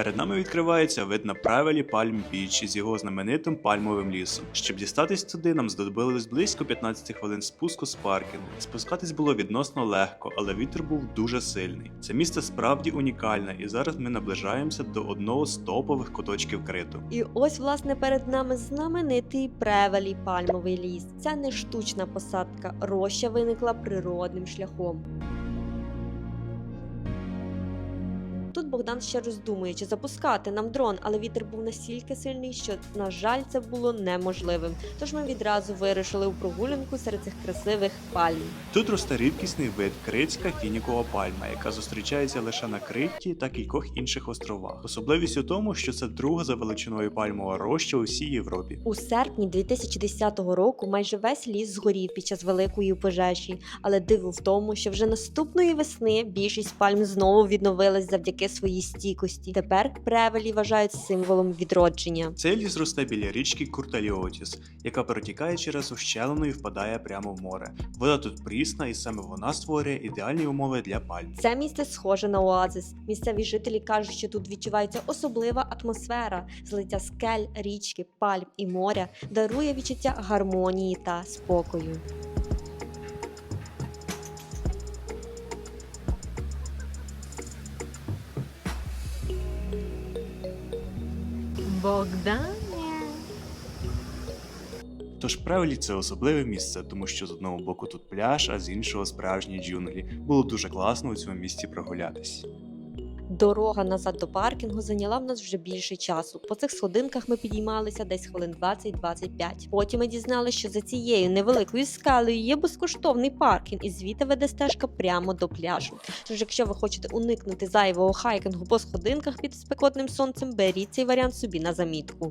Перед нами відкривається вид на правилі Пальм Біч з його знаменитим пальмовим лісом. Щоб дістатись туди, нам знадобилось близько 15 хвилин спуску з паркінгу. Спускатись було відносно легко, але вітер був дуже сильний. Це місце справді унікальне, і зараз ми наближаємося до одного з топових куточків криту. І ось, власне, перед нами знаменитий Превелі пальмовий ліс. Це не штучна посадка, роща виникла природним шляхом. Тут Богдан ще роздумує, чи запускати нам дрон, але вітер був настільки сильний, що, на жаль, це було неможливим. Тож ми відразу вирушили у прогулянку серед цих красивих пальм. Тут росте рідкісний вид критська фінікова пальма, яка зустрічається лише на Критті та кількох інших островах. Особливість у тому, що це друга за величиною пальмова роща у всій Європі. У серпні 2010 року майже весь ліс згорів під час великої пожежі, але диво в тому, що вже наступної весни більшість пальм знову відновилась завдяки своїй стійкості. Тепер превелі вважають символом відродження. Цей ліс росте біля річки Курталіотіс, яка перетікає через ущелину і впадає прямо в море. Вода тут прісна, і саме вона створює ідеальні умови для пальм. Це місце схоже на оазис. Місцеві жителі кажуть, що тут відчувається особлива атмосфера. Злиття скель, річки, пальм і моря дарує відчуття гармонії та спокою. Богдане. Тож правилі це особливе місце, тому що з одного боку тут пляж, а з іншого справжні джунглі. Було дуже класно у цьому місці прогулятись. Дорога назад до паркінгу зайняла в нас вже більше часу. По цих сходинках ми підіймалися десь хвилин 20-25. Потім ми дізналися, що за цією невеликою скалею є безкоштовний паркінг, і звідти веде стежка прямо до пляжу. Тож, якщо ви хочете уникнути зайвого хайкінгу по сходинках під спекотним сонцем, беріть цей варіант собі на замітку.